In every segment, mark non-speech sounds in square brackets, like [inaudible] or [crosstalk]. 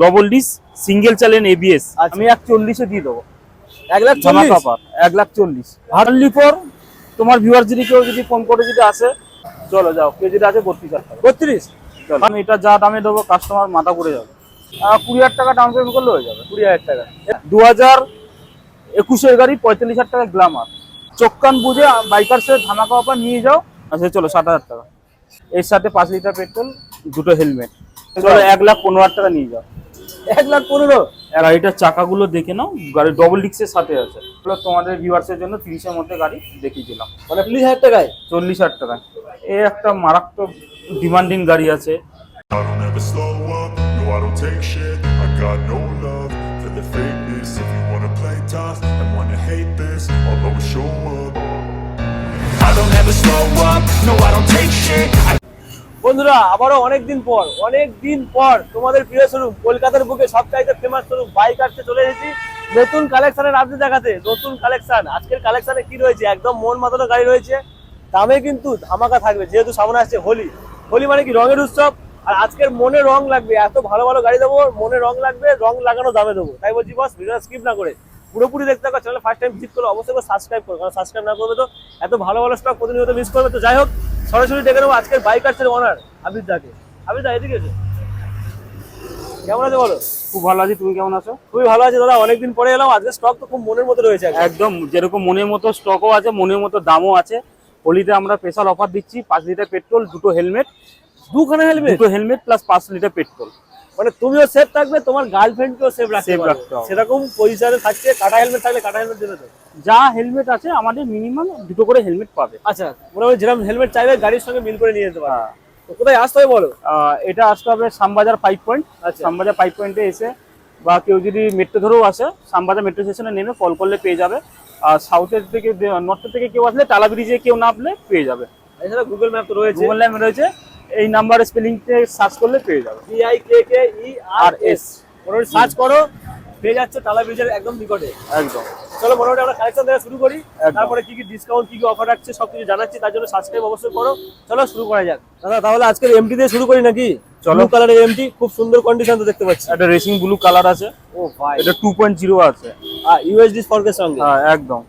Double disc single channel ABS. আমি এক চল্লিশে দিয়ে দেবো। এক লাখ চল্লিশ? এক লাখ চল্লিশ। হার্ডলি ফোর তোমার ভিউয়ার যদি কেউ যদি ফোন করে যদি আসে চলো যাও। কেউ যদি আছে বত্রিশ হাজার বত্রিশ? চলো। আমি এটা যা দামে দেবো কাস্টমার মাথা করে যাবে। কুড়ি হাজার টাকা ডাউন পেমেন্ট করলে হয়ে যাবে। কুড়ি হাজার টাকা। দু হাজার একুশের গাড়ি পঁয়তাল্লিশ হাজার টাকা গ্লামার চোখ কান বুঝে বাইকার্সের ধামাকা অফার নিয়ে যাও। আচ্ছা চলো সাত হাজার টাকা। এর সাথে পাঁচ লিটার পেট্রোল দুটো হেলমেট চলো এক লাখ পনেরো হাজার টাকা নিয়ে যাও। এক লাখ পনেরো। আর গাড়িটার চাকাগুলো দেখে নাও গাড়ি ডবল ডিক্সের সাথে আছে। এগুলো তোমাদের ভিউয়ার্সের জন্য তিরিশের মধ্যে গাড়ি দেখিয়ে দিলাম। মানে চল্লিশ হাজার টাকায়? চল্লিশ হাজার টাকা। এ একটা মারাত্মক ডিমান্ডিং গাড়ি আছে। I don't ever slow up, no I don't take shit. I বন্ধুরা, আবারও অনেক দিন পর অনেক দিন পর তোমাদের প্রিয় শোরুম কলকাতার বুকে সবচাইতে ফেমাস শোরুম বাইক আসতে চলে এসেছি। নতুন কালেকশনের আপনি দেখাতে, নতুন কালেকশন আজকের কালেকশনে কি রয়েছে? একদম মন মাতানো গাড়ি রয়েছে। দামে কিন্তু ধামাকা থাকবে, যেহেতু সামনে আসছে হোলি। হোলি মানে কি? রঙের উৎসব। আর আজকের মনে রং লাগবে, এত ভালো ভালো গাড়ি দেবো, মনে রং লাগবে, রং লাগানো দামে দেবো। তাই বলছি, বস, ভিডিওটা স্কিপ না করে। পুরোপুরি দেখতে থাকো চ্যানেল ফার্স্ট টাইম ভিজিট করো অবশ্যই সাবস্ক্রাইব করো কারণ সাবস্ক্রাইব না করবে তো এত ভালো ভালো স্টক প্রতিনিয়ত মিস করবে। তো যাই হোক সরাসরি ডেকে নেব আজকের বাইকার্সের ওনার আবিদ দাকে আবিদ দা এদিকে এসো। কেমন আছে বলো? খুব ভালো আছি তুমি কেমন আছো? খুবই ভালো আছে দাদা অনেকদিন পরে এলাম আজকে স্টক তো খুব মনের মতো রয়েছে একদম। একদম যেরকম মনের মতো স্টকও আছে মনের মতো দামও আছে। হোলিতে আমরা স্পেশাল অফার দিচ্ছি পাঁচ লিটার পেট্রোল দুটো হেলমেট দুখানা হেলমেট দুটো হেলমেট প্লাস পাঁচ লিটার পেট্রোল মানে তুমিও সেফ থাকবে তোমার গার্লফ্রেন্ডকেও সেফ রাখতে রাখতে সেরকম পজিশনে থাকছে কাটা হেলমেট থাকলে কাটা হেলমেট দেবে তো? যা হেলমেট আছে আমাদের মিনিমাম দুটো করে হেলমেট পাবে। আচ্ছা মোটামুটি যেরকম হেলমেট চাইবে গাড়ির সঙ্গে মিল করে নিয়ে যেতে পারবে। হ্যাঁ। তো কোথায় আসতে হবে বলো? এটা আসতে হবে শ্যামবাজার ফাইভ পয়েন্ট আচ্ছা। শ্যামবাজার ফাইভ পয়েন্টে এসে বা কেউ যদি মেট্রো ধরেও আসে শ্যামবাজার মেট্রো স্টেশনে নেমে কল করলে পেয়ে যাবে। আর সাউথের থেকে নর্থের থেকে কেউ আসলে টালা ব্রিজে কেউ নামলে পেয়ে যাবে। এছাড়া গুগল ম্যাপ তো রয়েছে। গুগল ম্যাপ রয়েছে। এই নাম্বারে স্পেলিংতে সার্চ করলে পেয়ে যাবে। B I K K E R S মোটামুটি সার্চ করো পেয়ে যাচ্ছে তালা ব্রিজের একদম নিকটে। একদম। চলো মোটামুটি আমরা কালেকশন থেকে শুরু করি। তারপরে কি কি ডিসকাউন্ট কি কি অফার রাখছে সব কিছু জানাচ্ছি তার জন্য সাবস্ক্রাইব অবশ্যই করো। চলো শুরু করা যাক। দাদা তাহলে আজকের এমটি দিয়ে শুরু করি নাকি? চলো। কালারের এমটি খুব সুন্দর কন্ডিশন তো দেখতে পাচ্ছি। একটা রেসিং ব্লু কালার আছে। ও ভাই। এটা টু পয়েন্ট জিরো আছে। আর ইউএসডি স্পর্কের সঙ্গে? হ্যাঁ একদম।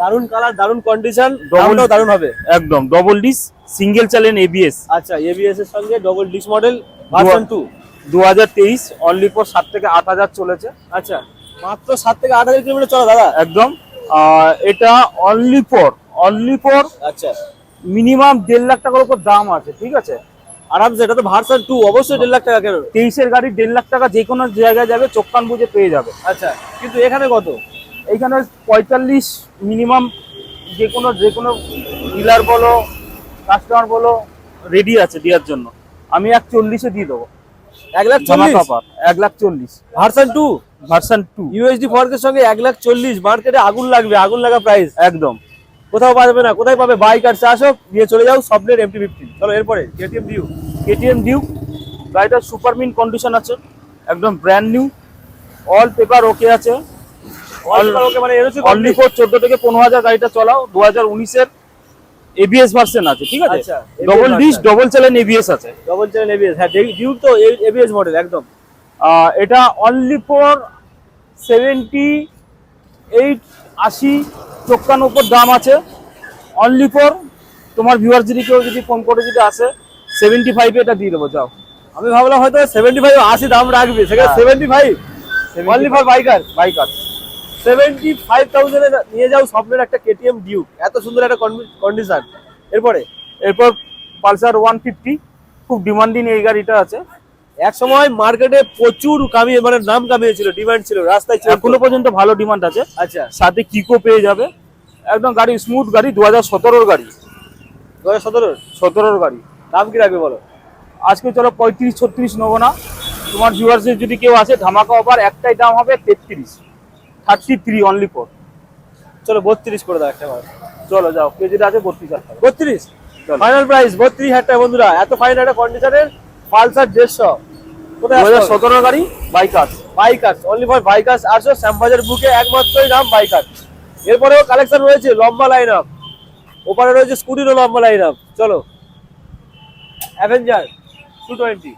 দারুণ কালার দারুণ কন্ডিশন দামটাও দারুণ হবে। একদম double disc single channel ABS আচ্ছা এবিএস এর সঙ্গে double disc model version two দু হাজার তেইশ অনলি ফর সাত থেকে আট হাজার চলেছে। আচ্ছা মাত্র সাত থেকে আট হাজার কিলোমিটার চলো দাদা? একদম এটা অনলি ফর অনলি ফর আচ্ছা। মিনিমাম দেড় লাখ টাকার উপর দাম আছে ঠিক আছে? আরামসে এটা তো ভার্সন টু অবশ্যই দেড় লাখ টাকা কেন? তেইশের গাড়ি দেড় লাখ টাকা যে কোনো জায়গায় যাবে চোখ কান বুঝে পেয়ে যাবে। আচ্ছা কিন্তু এখানে কত? এইখানে পঁয়তাল্লিশ মিনিমাম যে কোনো যে কোনো ডিলার বলো কাস্টমার বলো রেডি আছে দেওয়ার জন্য। আমি এক চল্লিশে দিয়ে দেবো। এক লাখ চল্লিশ? এক লাখ চল্লিশ। Version two version two USD ফর্কের সঙ্গে এক লাখ চল্লিশ মার্কেটে আগুন লাগবে আগুন লাগা প্রাইস একদম। কোথাও পাবে না কোথায় পাবে? বাইক আর আসো নিয়ে চলে যাও স্বপ্নের এমটি ফিফটিন চলো এরপরে কেটিএম ডিউ কেটিএম ডিউক গাড়িটা সুপার মিন কন্ডিশন আছে একদম brand new all paper okay আছে। অনলি ফোর চোদ্দ থেকে পনেরো হাজার গাড়িটা চলাও। দু হাজার উনিশের এবিএস ভার্সন আছে ঠিক আছে? Double disc double channel ABS আছে। ডবল চ্যানেল এবিএস হ্যাঁ ডিউক তো এবিএস মডেল একদম। এটা অনলি ফর সেভেন্টি এইট আশি চোখান দাম আছে। অনলি ফর তোমার ভিউয়ার যদি কেউ যদি ফোন করে যদি আসে সেভেন্টি ফাইভে এটা দিয়ে দেবো যাও। আমি ভাবলাম হয়তো সেভেন্টি ফাইভ আশি দাম রাখবে সেখানে। Seventy five only for biker bike আছে সেভেন্টি ফাইভ থাউজেন্ডে নিয়ে যাও স্বপ্নের একটা কেটিএম ডিউক এত সুন্দর একটা কন্ডিশন এরপরে এরপর পালসার ওয়ান ফিফটি খুব ডিমান্ডিং এই গাড়িটা আছে। এক সময় মার্কেটে প্রচুর কামিয়ে মানে নাম কামিয়েছিল ডিমান্ড ছিল রাস্তায়। এখনও পর্যন্ত ভালো ডিমান্ড আছে। আচ্ছা। সাথে কিকো পেয়ে যাবে। একদম গাড়ি স্মুথ গাড়ি দু হাজার সতেরোর গাড়ি। দু হাজার সতেরো সতেরোর গাড়ি। দাম কি রাখবে বলো? আজকে চলো পঁয়ত্রিশ ছত্রিশ নেব না তোমার ভিউয়ার্সের যদি কেউ আসে ধামাকা অফার একটাই দাম হবে তেত্রিশ। থার্টি থ্রি অনলি ফোর চলো বত্রিশ করে দাও একটা চলো যাও যদি আছে বত্রিশ হাজার বত্রিশ? ফাইনাল প্রাইস বত্রিশ হাজার টাকা বন্ধুরা। এত ফাইন একটা কন্ডিশনের পালসার দেড়শো। সতেরোর গাড়ি bikers bikers only for bikers আসো শ্যামবাজার বুকে একমাত্রই নাম বাইকার এরপরেও কালেকশন রয়েছে লম্বা লাইন আপ ওপারে রয়েছে স্কুটিরও লম্বা লাইন আপ চলো। Avenger two twenty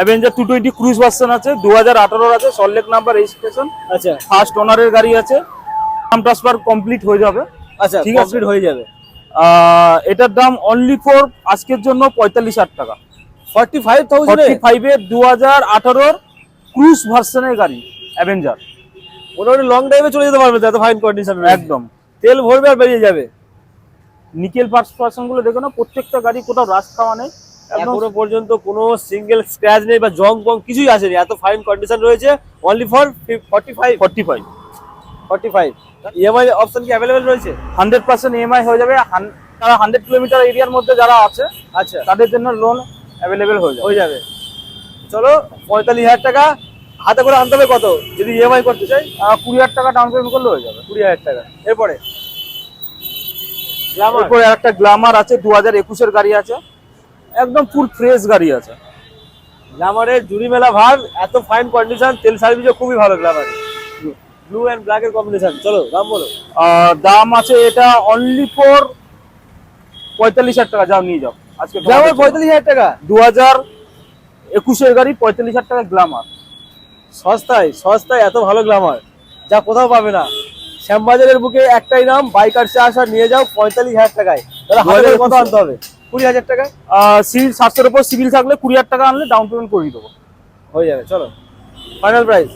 Avenger two twenty cruise version আছে দু হাজার আঠারোর আছে সল্লেক নাম্বার রেজিস্ট্রেশন আচ্ছা। ফার্স্ট ওনারের গাড়ি আছে। নাম ট্রান্সফার কমপ্লিট হয়ে যাবে। আচ্ছা ঠিক আছে। কমপ্লিট হয়ে যাবে। এটার দাম অনলি ফর আজকের জন্য পঁয়তাল্লিশ হাজার টাকা। ফর্টি ফাইভ থাউজেন্ড ফর্টি ফাইভে দু হাজার আঠারোর ক্রুজ ভার্সনের গাড়ি অ্যাভেঞ্জার মোটামুটি লং ড্রাইভে চলে যেতে পারবে তো এত ফাইন কন্ডিশন একদম। তেল ভরবে আর বেরিয়ে যাবে। নিকেল পার্টস পার্সনগুলো দেখো না প্রত্যেকটা গাড়ি কোথাও রাস্তা খাওয়া নেই। এখনও পর্যন্ত কোনো সিঙ্গেল স্ক্র্যাচ নেই বা জং বং কিছুই আসেনি। এত ফাইন কন্ডিশন রয়েছে। Only for forty five forty five forty five EMI option কি অ্যাভেলেবেল রয়েছে? হান্ড্রেড পার্সেন্ট ইএমআই হয়ে যাবে। তারা হান্ড্রেড কিলোমিটার এরিয়ার মধ্যে যারা আছে আচ্ছা। তাদের জন্য লোন অ্যাভেলেবেল হয়ে যাবে। হয়ে যাবে। চলো পঁয়তাল্লিশ হাজার টাকা। হাতে করে আনতে হবে কত? যদি ইএমআই করতে চাই। কুড়ি হাজার টাকা ডাউন পেমেন্ট করলে হয়ে যাবে। কুড়ি হাজার টাকা। এরপরে? গ্ল্যামার এরপরে একটা গ্লামার আছে দু হাজার একুশের গাড়ি আছে। একদম ফুল ফ্রেশ গাড়ি আছে। গ্ল্যামারের জুড়ি মেলা ভাগ এত ফাইন কন্ডিশন তেল সার্ভিসও খুবই ভালো গ্ল্যামারের ব্লু অ্যান্ড ব্ল্যাক এর কম্বিনেশন চলো দাম বলো। দাম আছে এটা অনলি ফর পঁয়তাল্লিশ হাজার টাকা যাও নিয়ে যাও। আজকে গ্ল্যামার পঁয়তাল্লিশ হাজার টাকা। দু হাজার একুশের গাড়ি পঁয়তাল্লিশ হাজার টাকা গ্লামার সস্তায় সস্তায় এত ভালো গ্ল্যামার যা কোথাও পাবে না। শ্যামবাজারের বুকে একটাই নাম বাইকার চাষ আর নিয়ে যাও পঁয়তাল্লিশ হাজার টাকায়। তাহলে হাতে করে কত আনতে হবে? কুড়ি হাজার টাকায় সিভিল সাতশোর উপর সিভিল থাকলে কুড়ি হাজার টাকা আনলে ডাউন পেমেন্ট করিয়ে দেবো। হয়ে যাবে চলো। ফাইনাল প্রাইস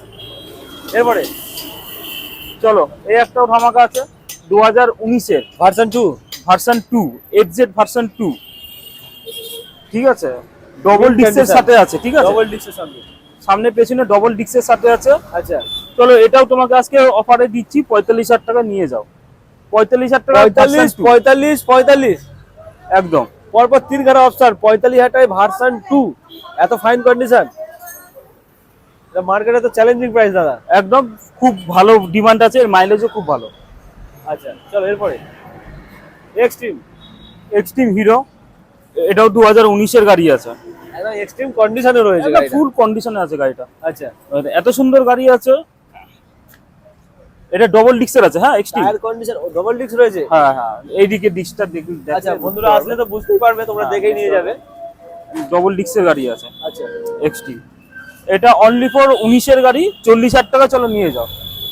এরপরে চলো এই একটাও ধামাকা আছে। দু হাজার উনিশের version two version two F Z version two ঠিক আছে? Double condition. সাথে আছে ঠিক আছে? ডবল ডিক্সের সঙ্গে সামনে পেছনে ডবল ডিক্সের সাথে আছে। আচ্ছা। চলো এটাও তোমাকে আজকে অফারে দিচ্ছি পঁয়তাল্লিশ হাজার টাকা নিয়ে যাও। পঁয়তাল্লিশ হাজার টাকা পঁয়তাল্লিশ পঁয়তাল্লিশ পঁয়তাল্লিশ। একদম। পরপর তিন খানা অপশন পঁয়তাল্লিশ হাজার টাকায় ভার্সন টু এত ফাইন কন্ডিশন মার্কেটে তো চ্যালেঞ্জিং প্রাইস দাদা। একদম খুব ভালো ডিমান্ড আছে এর মাইলেজও খুব ভালো। আচ্ছা চলো এরপরে। এক্সট্রিম এক্সট্রিম হিরো এটাও দু হাজার উনিশের গাড়ি আছে। একদম এক্সট্রিম কন্ডিশনে রয়েছে ফুল কন্ডিশনে আছে গাড়িটা। আচ্ছা। এত সুন্দর গাড়ি আছে এটা ডবল ডিক্সের আছে হ্যাঁ extreme tyre condition double disc রয়েছে? হ্যাঁ হ্যাঁ এইদিকে ডিক্সটা দেখুন আচ্ছা বন্ধুরা আসলে তো বুঝতেই পারবে তোমরা দেখেই নিয়ে যাবে। ডবল ডিক্সের গাড়ি আছে আচ্ছা। এক্সটি এটা অনলি ফর উনিশের গাড়ি চল্লিশ হাজার টাকা চলো নিয়ে যাও।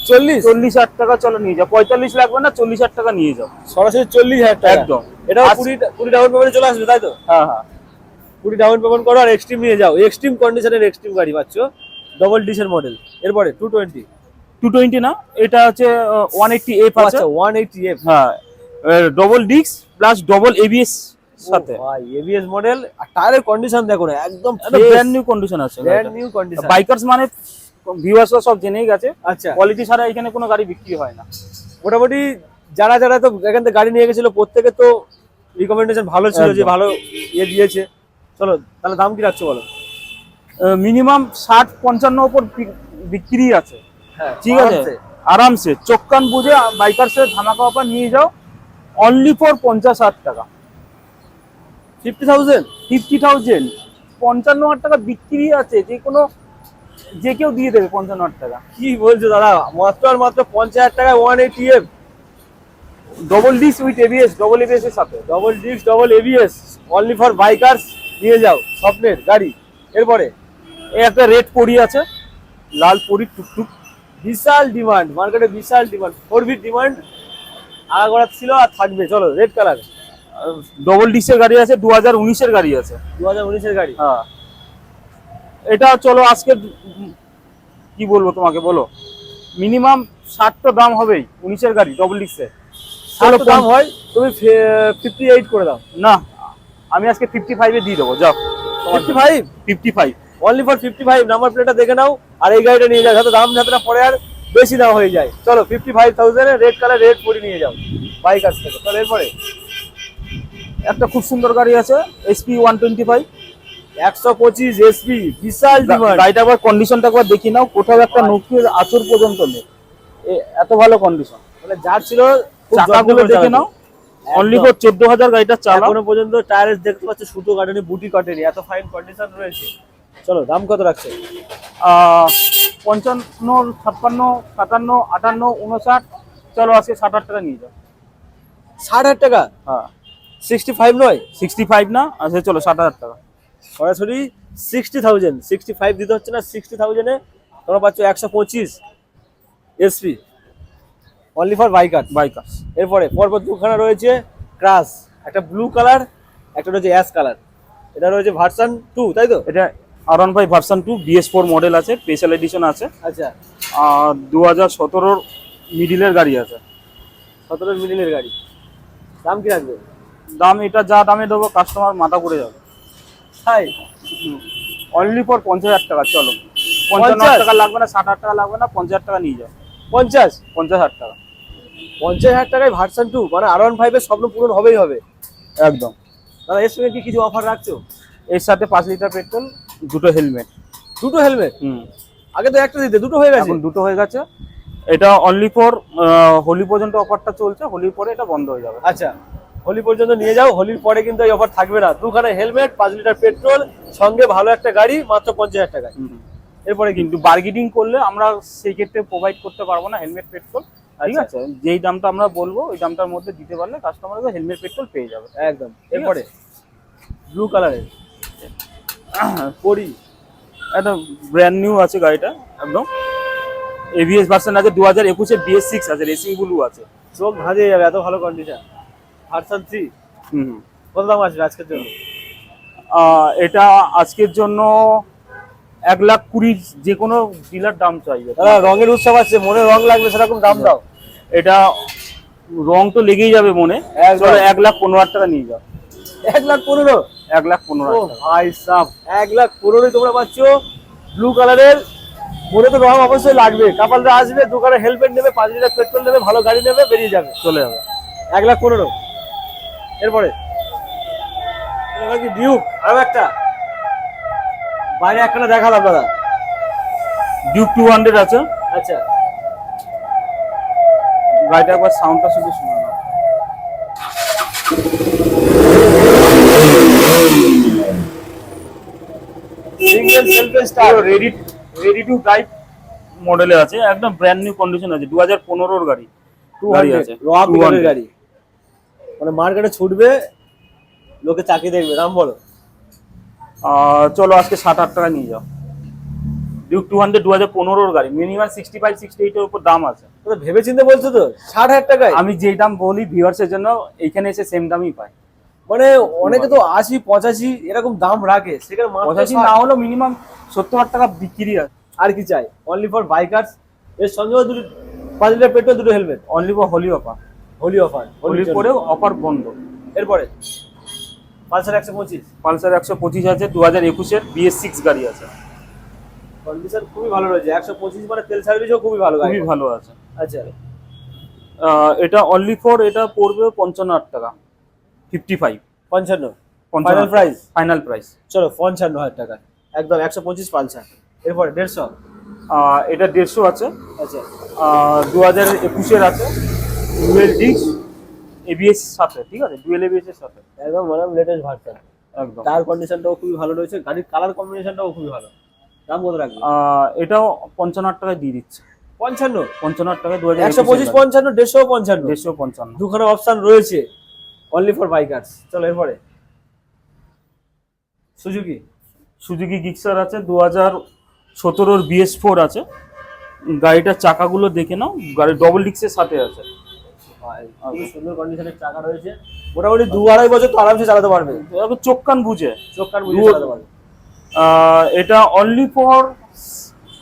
চল্লিশ? চল্লিশ হাজার টাকা চলো নিয়ে যাও। পঁয়তাল্লিশ লাগবে না চল্লিশ হাজার টাকা নিয়ে যাও। সরাসরি চল্লিশ হাজার টাকা। একদম। আজ- কুড়ি কুড়ি ডাউন পেমেন্টে চলে আসবে তাই তো? হ্যাঁ হ্যাঁ। কুড়ি ডাউন পেমেন্ট করো আর এক্সট্রিম নিয়ে যাও। এক্সট্রিম কন্ডিশনের এক্সট্রিম গাড়ি পাচ্ছ? ডবল ডিসের মডেল এরপরে টু টোয়েন্টি টু টোয়েন্টি না? এটা হচ্ছে ওয়ান এইটটি এফ আছে। আচ্ছা ওয়ান এইটি এফ হ্যাঁ ডবল ডিক্স প্লাস ডবল এবিএস সাথে। এবিএস মডেল আর টায়ারের কন্ডিশন দেখো না একদম ব্র্যান্ড নিউ কন্ডিশন আছে ব্র্যান্ড নিউ কন্ডিশন বাইকার্স মানে ভিউয়ার্সরা সব জেনেই গেছে। আচ্ছা। কোয়ালিটি ছাড়া এখানে কোনো গাড়ি বিক্রি হয় না। মোটামুটি যারা যারা তো এখান থেকে গাড়ি নিয়ে গেছিল প্রত্যেকে তো রিকমেন্ডেশন ভালো ছিল যে ভালো ইয়ে দিয়েছে। চলো তাহলে দাম কি রাখছো বলো? মিনিমাম ষাট পঞ্চান্ন ওপর বিক্রি আছে। ঠিক আছে? আরামসে। চোখ কান বুঝে বাইকার্সের ধামাকা অফার নিয়ে যাও। অনলি ফর পঞ্চাশ হাজার টাকা। ফিফটি থাউজেন্ড ফিফটি থাউজেন্ড পঞ্চান্ন হাজার টাকা বিক্রি আছে। যে কোনো যে কেউ দিয়ে দেবে পঞ্চান্ন হাজার টাকা। কি বলছো দাদা? মাত্র আর মাত্র পঞ্চাশ হাজার টাকায় one eighty F double disc with ABS double ABS এর সাথে। Double disc double ABS only for bikers নিয়ে যাও। স্বপ্নের গাড়ি। এরপরে? একটা রেড পরি আছে। লাল পরি টুকটুক। বিশাল ডিমান্ড মার্কেটে বিশাল ডিমান্ড ফোর বিট ডিমান্ড আগাগোড়া ছিল আর থাকবে। চলো রেড কালার ডবল ডিসের গাড়ি আছে দু হাজার উনিশের গাড়ি আছে। দু হাজার উনিশের গাড়ি? হ্যাঁ। এটা চলো আজকে কি বলব তোমাকে বলো? মিনিমাম ষাট তো দাম হবেই উনিশের গাড়ি ডবল ডিক্সের চলো দাম হয় তুমি ফিফটি এইট করে দাও। না আমি আজকে ফিফটি ফাইভে দিয়ে দেবো যাও। Fifty five fifty five only for fifty five number প্লেটটা দেখে নাও আর এই গাড়িটা নিয়ে যাও যাতে দাম যাতে না পরে আর বেশি দাম হয়ে যায়। চলো ফিফটি ফাইভ থাউজেন্ডে রেড কালার রেড পরি নিয়ে যাও বাইক আসতে চলো এরপরে একটা খুব সুন্দর গাড়ি আছে এসপি ওয়ান টোয়েন্টি ফাইভ একশো পঁচিশ এসপি বিশাল ডিমান্ড গাড়িটা একবার কন্ডিশনটা একবার দেখি নাও কোথাও একটা নতুন আচর পর্যন্ত নেই। এত ভালো কন্ডিশন মানে যার ছিল চাকাগুলো দেখে নাও। অনলি। ফর চোদ্দ হাজার গাড়িটা চালা এখনও পর্যন্ত টায়ারের দেখতে পাচ্ছ সুতো কাটেনি বুটি কাটেনি এত ফাইন কন্ডিশন রয়েছে। চলো দাম কত রাখছে? পঞ্চান্ন ছাপ্পান্ন সাতান্ন আটান্ন উনষাট। চলো আজকে ষাট হাজার টাকা নিয়ে যাও। ষাট হাজার টাকা? হ্যাঁ। সিক্সটি ফাইভ নয়? সিক্সটি ফাইভ না? আচ্ছা চলো ষাট হাজার টাকা। সরাসরি সিক্সটি থাউজেন্ড সিক্সটি ফাইভ দিতে হচ্ছে না সিক্সটি থাউজেন্ডে তোমরা পাচ্ছ একশো পঁচিশ SP only for biker bikers এরপরে পরপর দুখানা রয়েছে ক্রাস একটা ব্লু কালার একটা রয়েছে অ্যাশ কালার এটা রয়েছে ভার্সান টু তাই তো? এটা আর one five version two BS four model আছে স্পেশাল এডিশন আছে। আচ্ছা। আর দু হাজার সতেরোর মিডিলের গাড়ি আছে। সতেরো মিডিলের গাড়ি। দাম কি রাখবে? দাম এটা যা দামে দেবো কাস্টমার মাথা পড়ে যাবে। তাই? অনলি ফর পঞ্চাশ হাজার টাকা চলো। পঞ্চান্ন হাজার টাকা লাগবে না ষাট হাজার টাকা লাগবে না পঞ্চাশ হাজার টাকা নিয়ে যাও। পঞ্চাশ? পঞ্চাশ হাজার টাকা। পঞ্চাশ হাজার টাকায় ভার্সন টু মানে আর ওয়ান ফাইভের স্বপ্ন পূরণ হবেই হবে। একদম। দাদা এর সঙ্গে কি কিছু অফার রাখছো? এর সাথে পাঁচ লিটার পেট্রোল দুটো হেলমেট দুটো হেলমেট হুম। আগে তো একটা দিতে দুটো হয়ে গেছে? এখন দুটো হয়ে গেছে। এটা অনলি ফর হোলি পর্যন্ত অফারটা চলছে হোলির পরে এটা বন্ধ হয়ে যাবে। আচ্ছা হোলি পর্যন্ত নিয়ে যাও হোলির পরে কিন্তু এই অফার থাকবে না। দুখানে হেলমেট পাঁচ লিটার পেট্রোল সঙ্গে ভালো একটা গাড়ি মাত্র পঞ্চাশ হাজার টাকায়। এরপরে কিন্তু বার্গেনিং করলে আমরা সেই ক্ষেত্রে প্রোভাইড করতে পারব না হেলমেট পেট্রোল ঠিক আচ্ছা। আছে? যেই দামটা আমরা বলব ওই দামটার মধ্যে দিতে পারলে কাস্টমারকে হেলমেট পেট্রোল পেয়ে যাবে। একদম। এরপরে? ব্লু কালারের করি। একটা ব্র্যান্ড নিউ আছে গাড়িটা একদম। এভিএস ভার্সন আছে দু হাজার একুশের বিএস সিক্স আছে রেসিং ব্লু আছে। চোখ ধাঁধিয়ে যাবে এত ভালো কন্ডিশন ভার্সন থ্রি হুম। কত দাম আসবে আজকের জন্য? এটা আজকের জন্য এক লাখ কুড়ি যে কোনো ডিলার দাম চাইবে। দাদা রঙের উৎসব আছে মনে রং লাগবে সেরকম দাম দাও। এটা রং তো লেগেই যাবে মনে। একদম। এক লাখ পনেরো হাজার টাকা নিয়ে যাও। এক লাখ পনেরো? এক লাখ পনেরো ভাই সাহ এক লাখ পনেরোই তোমরা পাচ্ছ। ব্লু কালারের মনে তো রং অবশ্যই লাগবে। কাপালরা আসবে দোকানে হেলমেট নেবে পাঁচ লিটার পেট্রোল নেবে ভালো গাড়ি নেবে বেরিয়ে যাবে চলে যাবে। এক লাখ পনেরো। এরপরে ডিউক আরও একটা। বাইরে একটা দেখালাম দাদা। ডিউক টু হান্ড্রেড আছে। আচ্ছা। গাড়িটা একবার সাউন্ডটা শুধু শুনে নাও self start ready ready to drive মডেলে আছে একদম ব্র্যান্ড নিউ কন্ডিশন আছে দু হাজার পনেরোর গাড়ি গাড়ি হান্ড্রেড আছে। রক 200 গাড়ি। মানে মার্কেটে ছুটবে লোকে চাকরি দেখবে দাম বলো। চলো আজকে ষাট হাজার টাকা নিয়ে যাও। ডিউক টু হান্ড্রেড দু হাজার পনেরোর গাড়ি মিনিমাম সিক্সটি ফাইভ সিক্সটি এইটের উপর দাম আছে। ভেবে চিন্তে বলছো তো ষাট হাজার টাকায়? আমি যেই দাম বলি ভিউয়ার্সের জন্য এইখানে এসে সেম দামই পাই মানে অনেকে তো আশি পঁচাশি এরকম দাম রাখে। সেখানে পঁচাশি না হলেও মিনিমাম সত্তর হাজার টাকা বিক্রি আছে আর কি চাই? অনলি ফর বাইকার্স এর সঙ্গেও দুটো পাঁচ লিটার পেট্রোল দুটো helmet only for Holi offer Holi offer হোলির পরেও অফার বন্ধ। এরপরে পালসার একশো পঁচিশ। পালসার একশো পঁচিশ আছে দু হাজার একুশের বিএস সিক্স গাড়ি আছে। কন্ডিশন খুবই ভালো রয়েছে। একশো পঁচিশ মানে তেল সার্ভিসও খুবই ভালো খুবই ভালো আছে। আচ্ছা। এটা অনলি ফর এটা পড়বে পঞ্চান্ন হাজার টাকা। ফিফটি ফাইভ পঞ্চান্ন ফাইনাল প্রাইস ফাইনাল প্রাইস চলো পঞ্চান্ন হাজার টাকা। একদম একশো পঁচিশ পালসার এরপরে দেড়শো? এটা দেড়শো আছে। আচ্ছা। দু হাজার একুশের আছে। ডুয়েল ডিস্ক এবিএস সাথে ঠিক আছে? ডুয়েল এবিএস এর সাথে। একদম মানে লেটেস্ট ভার্সন একদম। টায়ার কন্ডিশনটাও খুবই ভালো রয়েছে। গাড়ির কালার কম্বিনেশনটাও খুবই ভালো। দাম কত রাখবে? এটাও পঞ্চান্ন হাজার টাকায় দিয়ে দিচ্ছে। পঞ্চান্ন? পঞ্চান্ন হাজার টাকায় দু হাজার একশো পঁচিশ পঞ্চান্ন দেড়শো পঞ্চান্ন। দেড়শো পঞ্চান্ন। দুখানা অপশন রয়েছে। অনলি ফর বাইকার্স চলো এরপরে। সুজুকি সুজুকি গিক্সার আছে দু হাজার সতেরোর বিএস ফোর আছে। গাড়িটার চাকাগুলো দেখে নাও গাড়ি ডবল ডিক্সের সাথে আছে। সুন্দর কন্ডিশনের চাকা রয়েছে। মোটামুটি দু আড়াই বছর তো আরামসে চালাতে পারবে। চোখ কান বুঝে। চোখ কান বুঝে চালাতে পারবে। এটা only for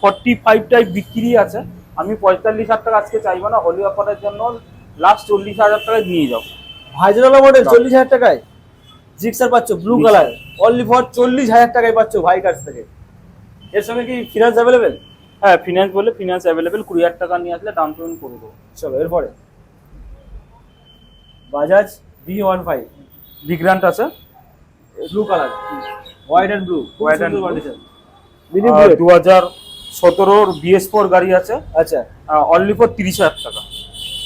forty five type বিক্রি আছে। আমি পঁয়তাল্লিশ হাজার টাকা আজকে চাইব না হোলি অফারের জন্য লাস্ট চল্লিশ হাজার টাকায় নিয়ে যাও ভাইজনালা মডেল চল্লিশ হাজার টাকায়। জিক্সার পাচ্ছ ব্লু কালার অনলি ফর চল্লিশ হাজার টাকায় পাচ্ছ বাইকার্স থেকে। এর সঙ্গে কি ফিনান্স অ্যাভেলেবেল হ্যাঁ ফিনান্স বলে ফিনান্স অ্যাভেলেবেল কুড়ি হাজার টাকা নিয়ে আসলে ডাউন পেমেন্ট করে দেবো। চলো এরপরে। বাজাজ বি ওয়ান ফাইভ বিগ্রান্ট আছে? Blue colour white and blue and blue. Condition দু হাজার সতেরোর বিএস ফোর গাড়ি আছে। আচ্ছা। অনলি ফর তিরিশ হাজার টাকা।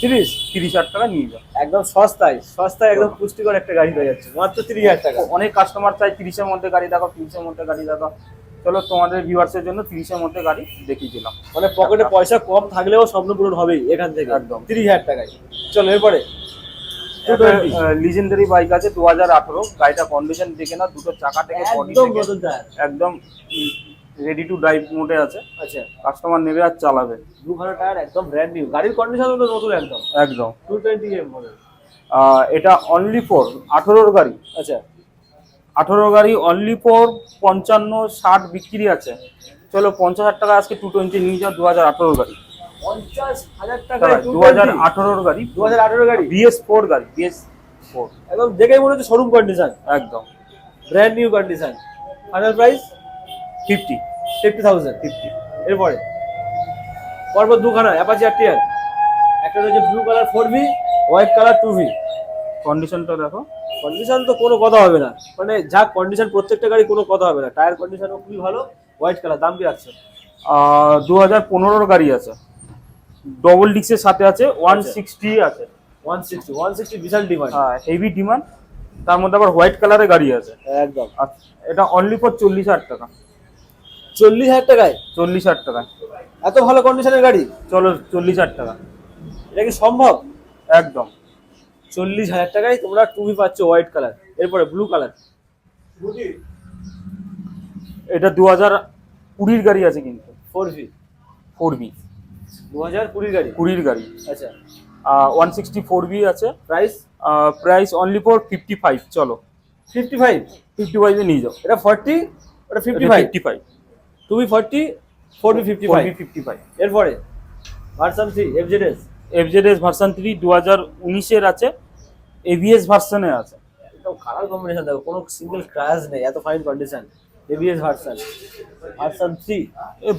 তিরিশ তিরিশ হাজার টাকা নিয়ে যাও। একদম সস্তায় সস্তায় একদম পুষ্টিকর একটা গাড়ি হয়ে যাচ্ছে মাত্র তিরিশ হাজার টাকা। অনেক কাস্টমার চাই তিরিশের মধ্যে গাড়ি দেখাও তিরিশের মধ্যে গাড়ি দেখাও। চলো তোমাদের ভিউয়ার্সের জন্য তিরিশের মধ্যে গাড়ি দেখিয়ে দিলাম। মানে পকেটে পয়সা কম থাকলেও স্বপ্ন পূরণ হবেই এখান থেকে। একদম। তিরিশ হাজার টাকায়। চলো এরপরে। লিজেন্ডারি বাইক আছে দু হাজার আঠারো। গাড়িটা কন্ডিশন দেখে না দুটো চাকা থেকে একদম রেডি টু ড্রাইভ মোডে আছে। আচ্ছা। কাস্টমার নেবে আর চালাবে। দু দুখানা টায়ার একদম ব্র্যান্ড নিউ গাড়ির কন্ডিশন তো নতুন একদম। একদম। টু টোয়েন্টি এম মডেল এটা অনলি ফোর আঠেরোর গাড়ি। আচ্ছা। আঠেরো গাড়ি অনলি ফোর পঞ্চান্ন ষাট বিক্রি আছে। চলো পঞ্চাশ হাজার টাকা আজকে টু টোয়েন্টি নিয়ে যাও দু হাজার আঠেরোর গাড়ি। পঞ্চাশ হাজার টাকা দু হাজার আঠেরোর গাড়ি। দু হাজার আঠেরো গাড়ি? বিএস ফোর গাড়ি বিএস ফোর একদম দেখেই মনে হচ্ছে শোরুম কন্ডিশন একদম। Brand new condition final price fifty fifty thousand fifty. এরপরে পরপর দুখানা অ্যাপাচি আর টিয়ার একটা রয়েছে blue colour four V white colour two V কন্ডিশনটা দেখো। কন্ডিশন তো কোনো কথা হবে না। মানে যা কন্ডিশন প্রত্যেকটা গাড়ি কোনো কথা হবে না। টায়ার কন্ডিশনও খুবই ভালো হোয়াইট কালার দাম কি রাখছে? দু হাজার পনেরোর গাড়ি আছে। ডবল ডিক্সের সাথে আছে ওয়ান আচ্ছা। সিক্সটি আছে। ওয়ান সিক্সটি ওয়ান সিক্সটি বিশাল ডিমান্ড হ্যাঁ হেভি ডিমান্ড তার মধ্যে আবার হোয়াইট কালারের গাড়ি আছে। একদম। আর এটা অনলি ফর চল্লিশ হাজার টাকা। চল্লিশ হাজার টাকায়? চল্লিশ হাজার টাকা। এত ভালো কন্ডিশনের গাড়ি? চলো চল্লিশ হাজার টাকা। এটা কি সম্ভব? একদম। চল্লিশ হাজার টাকায় তোমরা টুবি পাচ্ছ হোয়াইট কালার এরপরে ব্লু কালার এটা দু হাজার কুড়ির গাড়ি আছে কিন্তু। ফোর ভি ফোর বি দু হাজার কুড়ির গাড়ি? কুড়ির গাড়ি। আচ্ছা। ওয়ান সিক্সটি ফোর বি আছে। Price price only for fifty five চলো। ফিফটি ফাইভ ফিফটি ফাইভে নিয়ে যাও। এটা ফর্টি ওটা fifty five fifty five two B forty four B fifty five fifty five এরপরে version three FZS FZS version three দু হাজার উনিশের আছে এভিএস ভার্সনে আছে। একদম কালার কম্বিনেশন দেখো কোনো সিঙ্গেল ক্রাশ নেই এত fine condition ABS version version three.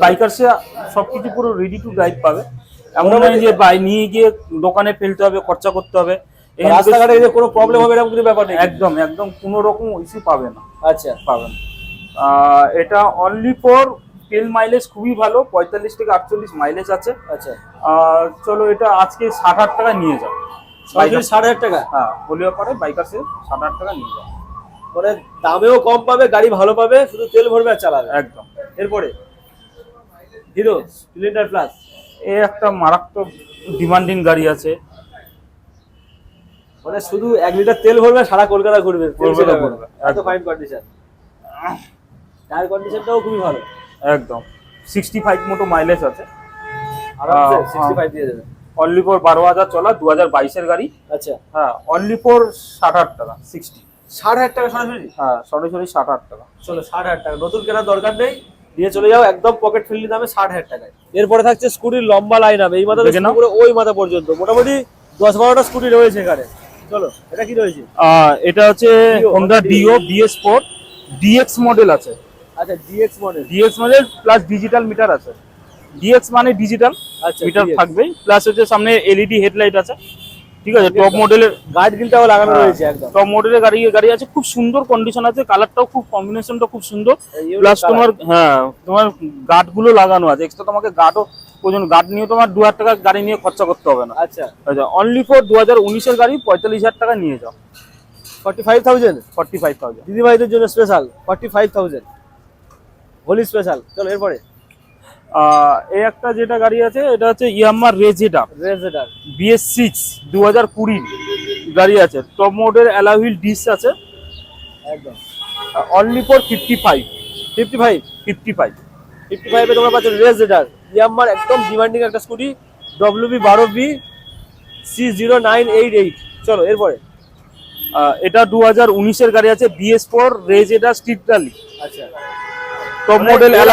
বাইকার্সে সব কিছু পুরো রেডি টু ড্রাইভ পাবে। এমন নয় যে বাই নিয়ে গিয়ে দোকানে ফেলতে হবে খরচা করতে হবে। রাস্তাঘাটে কোনো প্রবলেম হবে এরকম কোনো ব্যাপার নেই। একদম একদম কোনো রকম ইস্যু পাবে না। আচ্ছা। পাবেন আহ, এটা অনলি ফর তেল মাইলেজ খুবই ভালো পঁয়তাল্লিশ থেকে আটচল্লিশ মাইলেজ আছে। আচ্ছা। আর চলো এটা আজকে ষাট হাজার টাকা নিয়ে যাও। ষাট হাজার টাকা? হ্যাঁ হলেও পারে বাইকার্সে ষাট হাজার টাকা নিয়ে যাও। মানে দামেও কম পাবে গাড়ি ভালো পাবে শুধু তেল ভরবে আর চালাবে? একদম। এরপরে? হিরো স্প্লেন্ডার প্লাস এ একটা মারাত্মক ডিমান্ডিং গাড়ি আছে। মানে শুধু এক লিটার তেল ভরবে সারা কলকাতা ঘুরবে। এত। ফাইন কন্ডিশন টায়ার কন্ডিশনটাও খুবই ভালো। একদম। সিক্সটি ফাইভ মতো মাইলেজ আছে। অনলি ফর বারো হাজার চলা দু হাজার বাইশের গাড়ি। আচ্ছা। হ্যাঁ অনলি ফর ষাট হাজার টাকা সিক্সটি ষাট হাজার টাকা সরাসরি? হ্যাঁ সরাসরি ষাট হাজার টাকা। চলো ষাট হাজার টাকা। নতুন কেনার দরকার নেই। দিয়ে চলে যাও একদম পকেট ফ্রেন্ডলি দামে ষাট হাজার টাকায়। এরপরে থাকছে স্কুটির লম্বা লাইন হবে এই মাথা থেকে। করে ওই মাথা পর্যন্ত। মোটামুটি দশ বারোটা স্কুটি রয়েছে এখানে। চলো এটা কি রয়েছে? এটা হচ্ছে Honda Dio BS four DX model আছে। আচ্ছা DX model DX model plus digital meter আছে। ডিএক্স মানে ডিজিটাল আচ্ছা মিটার DX থাকবেই। প্লাস হচ্ছে সামনে এলইডি হেডলাইট আছে। ঠিক আছে টপ মডেলের গার্ড গিলটাও লাগানো রয়েছে একদম। টপ মডেলের গাড়ি গাড়ি আছে খুব সুন্দর কন্ডিশন আছে কালারটাও খুব কম্বিনেশনটা খুব সুন্দর। প্লাস তোমার হ্যাঁ তোমার গার্ডগুলো লাগানো আছে। এক্সট্রা তোমাকে গার্ডও প্রয়োজন। গার্ড নিয়ে তোমার দু হাজার টাকা গাড়ি নিয়ে খরচা করতে হবে না। আচ্ছা। আচ্ছা অনলি ফর দু হাজার উনিশের গাড়ি পঁয়তাল্লিশ হাজার টাকা নিয়ে যাও। Forty five thousand forty five thousand দিদিভাইদের জন্য special forty five thousand Holi special. চলো এরপরে। এই একটা যেটা গাড়ি আছে এটা হচ্ছে ইয়ামার রেজেডা। রেজেডার বিএস সিক্স দু হাজার কুড়ির গাড়ি আছে। টপ মোডের অ্যালাহুইল ডিস আছে। একদম। Only for fifty five fifty five fifty five fifty ফাইভে তোমরা পাচ্ছ রেজেডার ইয়াম্মার একদম ডিমান্ডিং একটা স্কুটি ডব্লিউ বি বারো B C zero nine eight eight চলো এরপরে। এটা দু হাজার উনিশের গাড়ি আছে BS four Ray ZR street আচ্ছা। টপ মডেল model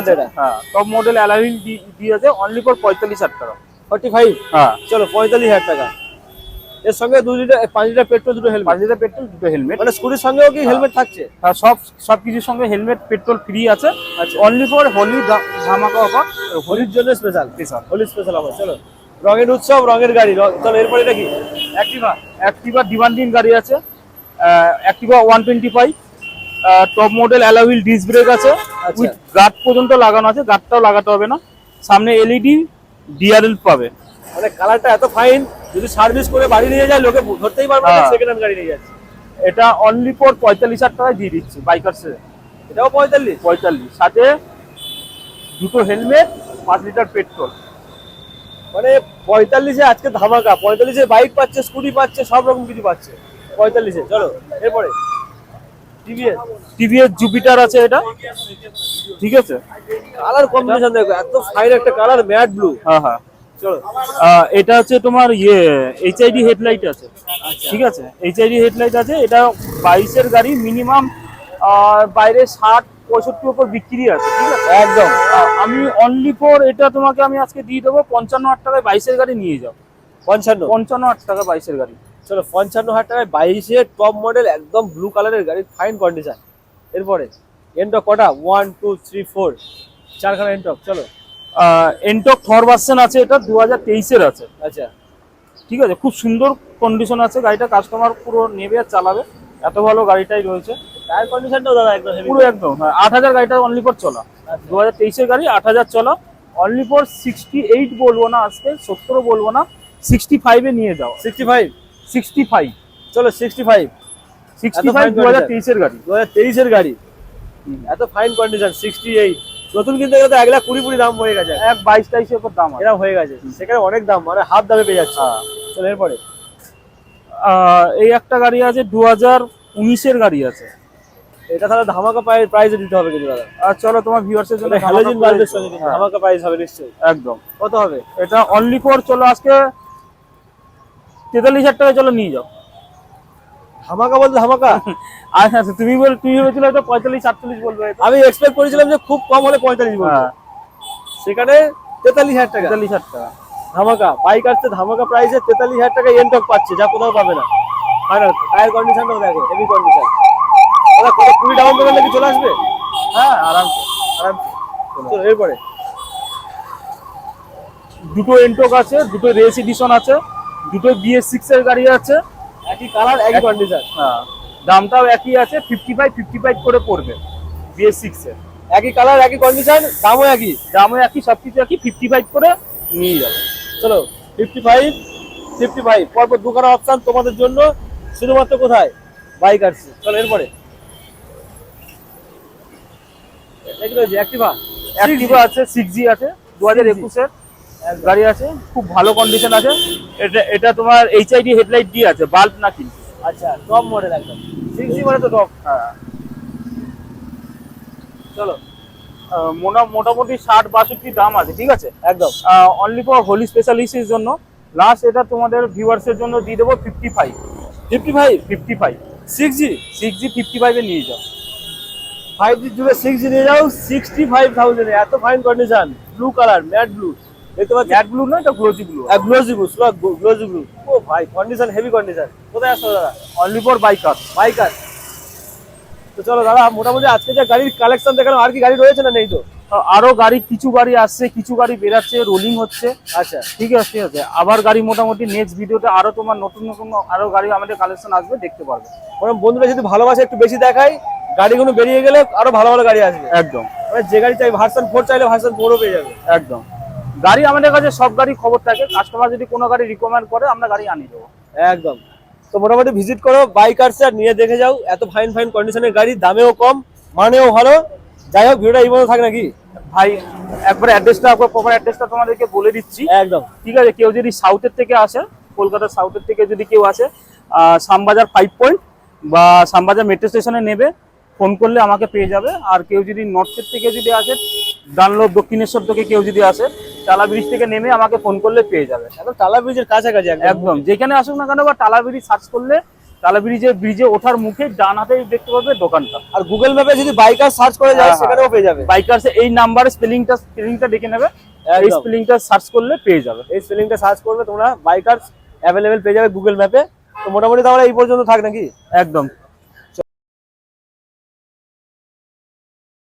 আছে হ্যাঁ top model alloy wheel D আছে অনলি ফর পঁয়তাল্লিশ হাজার টাকা। ফর্টি ফাইভ হ্যাঁ। চলো পঁয়তাল্লিশ হাজার টাকা। এর সঙ্গে দু লিটার পাঁচ লিটার পেট্রোল দুটো হেলমেট পাঁচ লিটার পেট্রোল দুটো হেলমেট মানে স্কুটির সঙ্গেও কি হেলমেট থাকছে? সব সব কিছুর সঙ্গে হেলমেট পেট্রোল ফ্রি আছে। আচ্ছা। অনলি ফর হোলি ধামাকা অফার হোলির জন্য স্পেশাল স্পেশাল হোলি স্পেশাল আমার চলো রঙের উৎসব রঙের গাড়ি। চলো এরপরে এটা কি অ্যাক্টিভা অ্যাক্টিভা ডিমান্ডিং গাড়ি আছে। Activa one twenty five top model alloy wheel disc brake আছে আচ্ছা। উইথ গার্ড পর্যন্ত লাগানো আছে গার্ডটাও লাগাতে হবে না। সামনে এলইডি ডিআরএল পাবে। মানে কালারটা এত ফাইন যদি সার্ভিস করে বাড়ি নিয়ে যায় লোকে ধরতেই পারবে না সেকেন্ড হ্যান্ড গাড়ি নিয়ে যাচ্ছে। এটা অনলি ফর পঁয়তাল্লিশ হাজার টাকায় দিয়ে দিচ্ছি বাইকার্সে এটাও পঁয়তাল্লিশ? পঁয়তাল্লিশ। সাথে দুটো হেলমেট পাঁচ লিটার পেট্রোল মানে পঁয়তাল্লিশে আজকে ধামাকা পঁয়তাল্লিশে বাইক পাচ্ছে স্কুটি পাচ্ছে সব রকম কিছু পাচ্ছে। পঁয়তাল্লিশে চলো এরপরে। টিভিএস জুপিটার আছে এটা? ঠিক আছে? কালার কম্বিনেশন দেখো এত ফাইন একটা কালার ম্যাট ব্লু হ্যাঁ হ্যাঁ। চলো এটা হচ্ছে তোমার ইয়ে এইচআইডি হেডলাইট আছে। ঠিক আছে? এইচআইডি হেডলাইট আছে এটা বাইশের গাড়ি মিনিমাম বাইরে ষাট পঁয়ষট্টি উপর বিক্রি আছে ঠিক আছে? একদম। আমি অনলি ফর এটা তোমাকে আমি আজকে দিয়ে দেবো পঞ্চান্ন হাজার টাকায় বাইশের গাড়ি নিয়ে যাও। পঞ্চান্ন। পঞ্চান্ন হাজার টাকা বাইশের গাড়ি। চলো পঞ্চান্ন হাজার টাকায় বাইশে টপ মডেল একদম ব্লু কালারের গাড়ি ফাইন কন্ডিশন এরপরে এনটক কটা? ওয়ান টু থ্রি ফোর চারখানা এনটক চলো। এনটক থর ভার্সন আছে এটা দু হাজার তেইশের আছে। আচ্ছা। ঠিক আছে খুব সুন্দর কন্ডিশন আছে গাড়িটা কাস্টমার পুরো নেবে আর চালাবে। এত ভালো গাড়িটাই রয়েছে। টায়ার কন্ডিশনটাও দাদা একদম পুরো একদম হ্যাঁ আট হাজার গাড়িটা অনলি ফর চলা। দু হাজার তেইশের গাড়ি আট হাজার চলা। অনলি ফর সিক্সটি এইট বলব না আজকে সত্তর বলব না সিক্সটি ফাইভে নিয়ে যাও সিক্সটি ফাইভ সিক্সটি ফাইভ চলো সিক্সটি ফাইভ সিক্সটি ফাইভ দু হাজার তেইশের গাড়ি। দু হাজার তেইশের গাড়ি। এত ফাইন কন্ডিশন সিক্সটি এইট নতুন কিনতে গেলে তো এক লাখ কুড়ি কুড়ি দাম হয়ে গেছে। এক বাইশ টাইশের উপর দাম এরকম হয়ে গেছে। সেখানে অনেক দাম মানে হাফ দামে পেয়ে যাচ্ছে। চলো এরপরে। আহ, এই একটা গাড়ি আছে দু হাজার উনিশের গাড়ি আছে। এটা তাহলে ধামাকা প্রাইসে দিতে হবে কিন্তু দাদা। আর চলো তোমার ভিউয়ার্সের জন্য হ্যালোজিন বাল্বের সঙ্গে হ্যাঁ, ধামাকা প্রাইস হবে নিশ্চয়ই। একদম। কত হবে? এটা অনলি ফর চলো আজকে তেতাল্লিশ হাজার টাকা চলো নিয়ে যাও। ধামাকা বলতে ধামাকা? [laughs] আচ্ছা আচ্ছা তুমি বল তুমি ভেবেছিলে হয়তো পঁয়তাল্লিশ আটচল্লিশ বলবে আমি এক্সপেক্ট করেছিলাম যে খুব কম হলে পঁয়তাল্লিশ বলব। হ্যাঁ। সেখানে তেতাল্লিশ হাজার টাকা। তেতাল্লিশ হাজার টাকা। ধামাকা। বাইক আসছে ধামাকা প্রাইসে তেতাল্লিশ হাজার টাকা এনটক পাচ্ছে যা কোথাও পাবে না। ফাইনাল টায়ার কন্ডিশনটাও দেখো হেভি কন্ডিশন ওরা কত কুড়ি ডাউন পেমেন্ট কি চলে আসবে? হ্যাঁ আরামসে আরামসে। চলো এরপরে। দুটো এন্টক আছে দুটো রেস এডিশন আছে। দুটো বিএস সিক্স এর গাড়ি আছে। একই কালার একই কন্ডিশন হ্যাঁ। দামটাও একই আছে ফিফটি ফাইভ ফিফটি ফাইভ করে পড়বে বিএস সিক্স এর। একই কালার একই কন্ডিশন দামও একই। দামও একই সবকিছু একই ফিফটি ফাইভ করে নিয়ে যাবে। চলো ফিফটি ফাইভ ফিফটি ফাইভ পরপর দুখানা অপশন তোমাদের জন্য। শুধুমাত্র কোথায়? বাইক আসছে চলো এরপরে। এগুলো অ্যাক্টিভা অ্যাক্টিভা আছে সিক্স জি আছে দু হাজার একুশের। গাড়ি আছে খুব ভালো কন্ডিশন আছে। এটা এটা তোমার এইচআইডি হেডলাইট দিয়ে আছে বাল্ব না কিন্তু। আচ্ছা টপ মডেল একদম। সিক্স মানে তো টপ হ্যাঁ। চলো। মোটা- মোটামুটি ষাট বাষট্টি দাম আছে ঠিক আছে? একদম। অনলি ফর হোলি স্পেশালিস্টের জন্য। লাস্ট এটা তোমাদের ভিউয়ার্সের জন্য দিয়ে দেবো fifty five fifty five fifty five six G six G fifty ফাইভে নিয়ে যাও। ফাইভ জি যুগে সিক্স জি নিয়ে যাও সিক্সটি ফাইভ থাউজেন্ড এত fine condition blue colour matte blue দেখতে পাচ্ছি ম্যাট ব্লু না এটা glossy blue glossy blue glossy blue ও ভাই কন্ডিশন হেভি কন্ডিশন কোথায় আসছো দাদা? অনলি ফর বাইকার বাইকার তো চলো দাদা মোটামুটি আজকে যে গাড়ির কালেকশন দেখালাম আর কি গাড়ি রয়েছে না নেই তো? আরও গাড়ি কিছু গাড়ি আসছে কিছু গাড়ি বেরাচ্ছে রোলিং হচ্ছে। আচ্ছা। ঠিক আছে ঠিক আছে। আবার গাড়ি মোটামুটি নেক্সট ভিডিওতে আরও তোমার নতুন নতুন আরও গাড়ি আমাদের কালেকশন আসবে দেখতে পারবে। মানে বন্ধুরা যদি ভালোবাসে একটু বেশি দেখাই গাড়িগুলো বেরিয়ে গেলে আরও ভালো ভালো গাড়ি আসবে। একদম। মানে যে গাড়ি চাই ভার্সন ফোর চাইলে ভার্সন ফোরও পেয়ে যাবে। একদম। গাড়ি আমাদের কাছে সব গাড়ি খবর থাকে। কাস্টমার যদি কোনো গাড়ি রিকমেন্ড করে আমরা গাড়ি আনিয়ে দেবো। একদম। তো মোটামুটি ভিজিট করো বাইক আসছে আর নিয়ে দেখে যাও। এত ফাইন ফাইন কন্ডিশনের গাড়ি দামেও কম মানেও ভালো। যাই হোক ভিডিওটা এই মতো থাকে নাকি? ভাই একবার অ্যাড্রেসটা একবার প্রপার অ্যাড্রেসটা তোমাদেরকে বলে দিচ্ছি। একদম। ঠিক আছে কেউ যদি সাউথের থেকে আসে কলকাতার সাউথের থেকে যদি কেউ আসে আহ, শ্যামবাজার ফাইভ পয়েন্ট বা শ্যামবাজার মেট্রো স্টেশনে নেবে ফোন করলে আমাকে পেয়ে যাবে। আর কেউ যদি নর্থের থেকে যদি আসে ডানলোর দক্ষিণেশ্বর থেকে কেউ যদি আসে টালা ব্রিজ থেকে নেমে আমাকে ফোন করলে পেয়ে যাবে। একদম টালা ব্রিজের কাছাকাছি একদম। যেখানে আসুক না কেন বা টালা ব্রিজ সার্চ করলে টালা ব্রিজে ব্রিজে ওঠার মুখে ডান হাতেই দেখতে পাবে দোকানটা। আর গুগল ম্যাপে যদি বাইকার সার্চ করে যায় হ্যাঁ, হ্যাঁ। সেখানেও পেয়ে যাবে। বাইকার্সে এই নাম্বারে স্পেলিংটা স্পেলিংটা দেখে নেবে। এই। স্পেলিংটা সার্চ করলে পেয়ে যাবে। এই স্পেলিংটা সার্চ করবে তোমরা বাইকার অ্যাভেলেবেল পেয়ে যাবে গুগল ম্যাপে তো মোটামুটি তাহলে এই পর্যন্ত থাক নাকি? একদম।